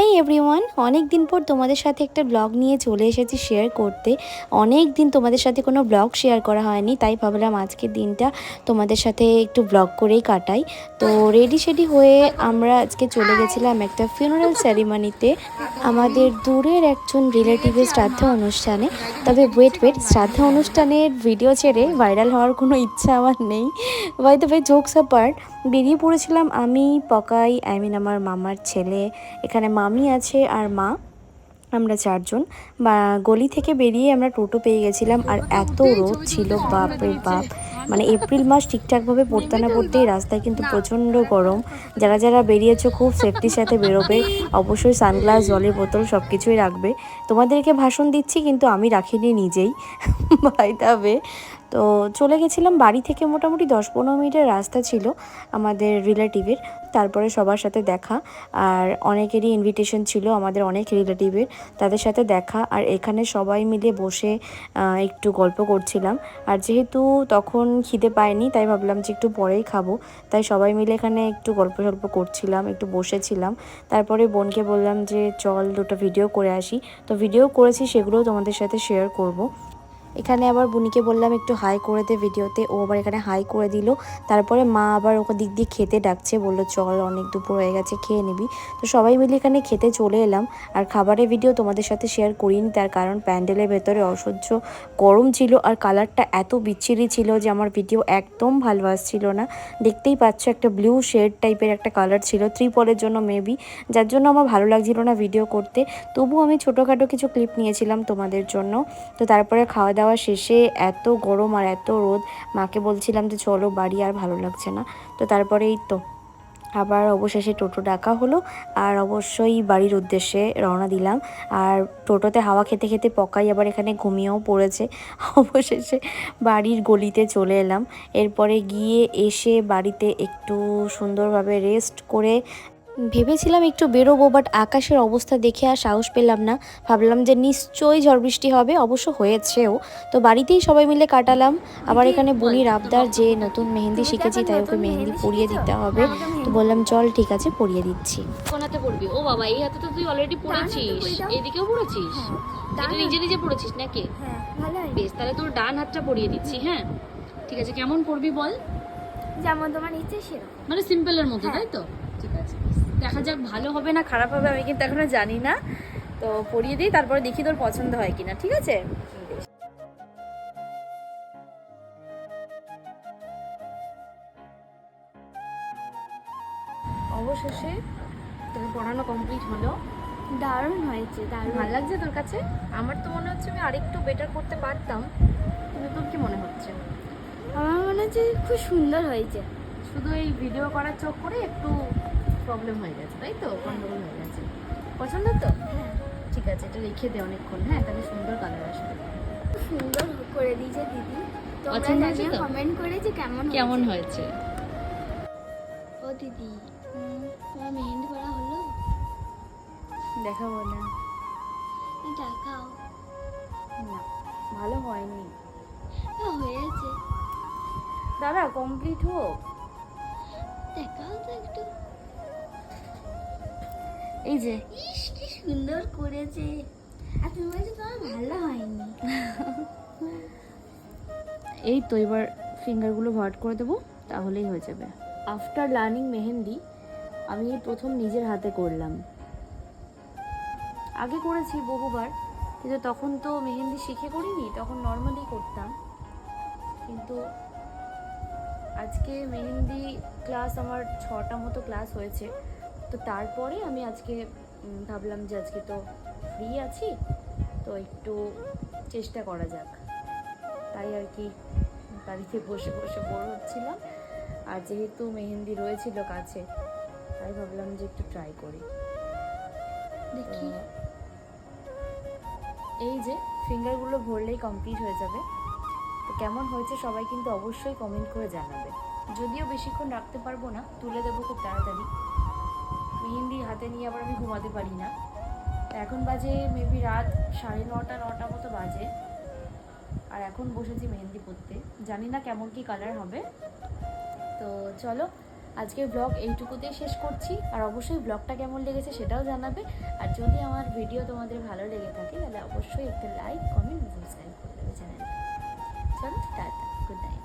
হেই everyone অনেক দিন পর তোমাদের সাথে একটা ব্লগ নিয়ে চলে এসেছি শেয়ার করতে। অনেক দিন তোমাদের সাথে কোনো ব্লগ শেয়ার করা হয়নি, তাই ভাবলাম আজকের দিনটা তোমাদের সাথে একটু ব্লগ করেই কাটাই। তো রেডি শেডি হয়ে আমরা আজকে চলে গেছিলাম একটা ফিউনারাল সেরিমনিতে আমাদের দূরের একজন রিলেটিভের শ্রাদ্ধা অনুষ্ঠানে। তবে ওয়েট ওয়েট শ্রাদ্ধা অনুষ্ঠানের ভিডিও ছেড়ে ভাইরাল হওয়ার কোনো ইচ্ছা আমার নেই। By the way jokes part বেরিয়ে পড়েছিলাম আমি, পকাই আই মিন আমার মামার ছেলে, এখানে মামি আছে আর মা, আমরা চারজন, বা গলি থেকে বেরিয়ে আমরা টোটো পেয়ে গেছিলাম আর এত রোদ ছিল, বাপরে বাপ। মানে এপ্রিল মাস ঠিকঠাকভাবে পড়তে না পড়তেই রাস্তায় কিন্তু প্রচণ্ড গরম। যারা যারা বেরিয়েছো খুব সেফটির সাথে বেরোবে, অবশ্যই সানগ্লাস জলের বোতল সব কিছুই রাখবে। তোমাদেরকে ভাষণ দিচ্ছি কিন্তু আমি রাখিনি নিজেই। বাই দাবে তো চলে গেছিলাম বাড়ি থেকে মোটামুটি দশ পনেরো মিনিটের রাস্তা ছিল আমাদের রিলেটিভের, তারপরে সবার সাথে দেখা। আর অনেকেরই ইনভিটেশন ছিল আমাদের অনেক রিলেটিভের, তাদের সাথে দেখা। আর এখানে সবাই মিলে বসে একটু গল্প করছিলাম। আর যেহেতু তখন খিদে পায়নি, তাই ভাবলাম যে একটু পরেই খাব। তাই সবাই মিলে এখানে একটু গল্প সল্প করছিলাম, একটু বসেছিলাম। তারপরে বোনকে বললাম যে, চল দুটো ভিডিও করে আসি। তো ভিডিও করেছি, সেগুলোও তোমাদের সাথে শেয়ার করব। এখানে আবার বুনিকে বললাম, একটু হাই করে দে ভিডিওতে ও আবার এখানে হাই করে দিল। তারপরে মা আবার ওকে দিক দিয়ে খেতে ডাকছে, বলল, চল, অনেক দুপুর হয়ে গেছে, খেয়ে নিবি। তো সবাই মিলে এখানে খেতে চলে এলাম। আর খাবারের ভিডিও তোমাদের সাথে শেয়ার করিনি, তার কারণ প্যান্ডেলের ভেতরে অসহ্য গরম ছিল আর কালারটা এত বিচ্ছিরি ছিল যে আমার ভিডিও একদম ভালো আসছিল না। দেখতেই পাচ্ছ একটা ব্লু শেড টাইপের একটা কালার ছিল, ত্রিপলের জন্য মেবি যার জন্য আমার ভালো লাগছিল না ভিডিও করতে। তবু আমি ছোটোখাটো কিছু ক্লিপ নিয়েছিলাম তোমাদের জন্য। তো তারপরে খাওয়া দাওয়া শেষে এত গরম আর এত রোদ, মাকে বলছিলাম যে চলো বাড়ি আর ভালো লাগছে না। তো তারপরে এই তো, আবার অবশেষে টোটো ডাকা হলো আর অবশ্যই বাড়ির উদ্দেশ্যে রওনা দিলাম। আর টোটোতে হাওয়া খেতে খেতে পকাই আবার এখানে ঘুমিয়েও পড়েছে। অবশেষে বাড়ির গলিতে চলে এলাম। এরপরে গিয়ে এসে বাড়িতে একটু সুন্দরভাবে রেস্ট করে ভেবেছিলাম একটু বেরোবো বাট আকাশের অবস্থা দেখে আর সাহস পেলাম না। ভাবলাম যে নিশ্চয়ই ঝড় বৃষ্টি হবে অবশ্য হয়েছেও। তো বাড়িতেই সবাই মিলে কাটালাম। আবার এখানে বুনির আবদার যে নতুন মেহেন্দি শিখেছি তাই ওকে মেহেন্দি পরিয়ে দিতে হবে। তো বললাম চল ঠিক আছে পরিয়ে দিচ্ছি। কোন হাতে পড়বি ও বাবা এই হাতে তো তুই অলরেডি পড়েছিস এদিকেও পড়েছিস এটা নিজে নিজে পড়েছিস নাকি? হ্যাঁ ভালো বেশ তাহলে তোর ডান হাতটা পরিয়ে দিচ্ছি হ্যাঁ? ঠিক আছে কেমন পড়বি বল? যেমন তোমার ইচ্ছে সেরকম। মানে সিম্পলের মতো তাই তো? ঠিক আছে দেখা যাক ভালো হবে না খারাপ হবে আমি কিন্তু এখনও জানি না। তো পরিয়ে দিই তারপরে দেখি তোর পছন্দ হয় কিনা ঠিক আছে? বেশ। অবশেষে তোর পড়ানো কমপ্লিট হলো। দারুণ হয়েছে দারুণ। ভালো লাগছে তোর কাছে? আমার তো মনে হচ্ছে আমি আরেকটু বেটার করতে পারতাম। কিন্তু তোর কি মনে হচ্ছে? আমার মনে হচ্ছে খুব সুন্দর হয়েছে। শুধু এই ভিডিও করার চোখ করে একটু প্রবলেম হয়ে গেছে তাই তো? গন্ডগোল হয়ে গেছে। পছন্দ তো? হ্যাঁ। ঠিক আছে এটা রেখে দে অনেকক্ষণ হ্যাঁ? তাহলে সুন্দর কালার আসবে। সুন্দর করে দিয়েছে দিদি। তোমরা পছন্দ হয়েছে জানিয়ে তো? কমেন্ট করে যে কেমন কেমন হয়েছে। হয়েছে ও দিদি তোমার মেহেন্দি করা হলো? দেখাবো না। দেখাও। না ভালো হয়নি। ও, হয়েছে। দাদা কমপ্লিট হোক। দেখাও তো একটু। এই যে। ইস কি সুন্দর করেছে। আর তুমি বলছো তোমার ভালো হয়নি। এই তো এবার ফিঙ্গারগুলো ভাট করে দেবো তাহলেই হয়ে যাবে। আফটার লার্নিং মেহেন্দি আমি এই প্রথম নিজের হাতে করলাম। আগে করেছি বহুবার কিন্তু তখন তো মেহেন্দি শিখে করিনি তখন নর্মালি করতাম। কিন্তু আজকে মেহেন্দি ক্লাস আমার ছটা মতো ক্লাস হয়েছে। তো তারপরে আমি আজকে ভাবলাম যে আজকে তো ফ্রি আছি তো একটু চেষ্টা করা যাক। তাই আর কি বাড়িতে বসে বসে বোর হচ্ছিলাম। আর যেহেতু মেহেন্দি রয়েছিল কাছে তাই ভাবলাম যে একটু ট্রাই করি। দেখি। এই যে ফিঙ্গারগুলো ভরলেই কমপ্লিট হয়ে যাবে। তো কেমন হয়েছে সবাই কিন্তু অবশ্যই কমেন্ট করে জানাবে। যদিও বেশিক্ষণ রাখতে পারব না তুলে দেবো খুব তাড়াতাড়ি। মেহেন্দি হাতে নিয়ে আবার আমি ঘুমাতে পারি না। এখন বাজে মেবি রাত সাড়ে নটা নটা মতো বাজে। আর এখন বসেছি মেহেন্দি পরতে জানি না কেমন কি কালার হবে। তো চলো, আজকের ব্লগ এইটুকুতেই শেষ করছি। আর অবশ্যই ব্লগটা কেমন লেগেছে সেটাও জানাবে। আর যদি আমার ভিডিও তোমাদের ভালো লেগে থাকে, তাহলে অবশ্যই একটা লাইক কমেন্ট সাবস্ক্রাইব করে দেবে চ্যানেল চলো, টাটা গুড নাইট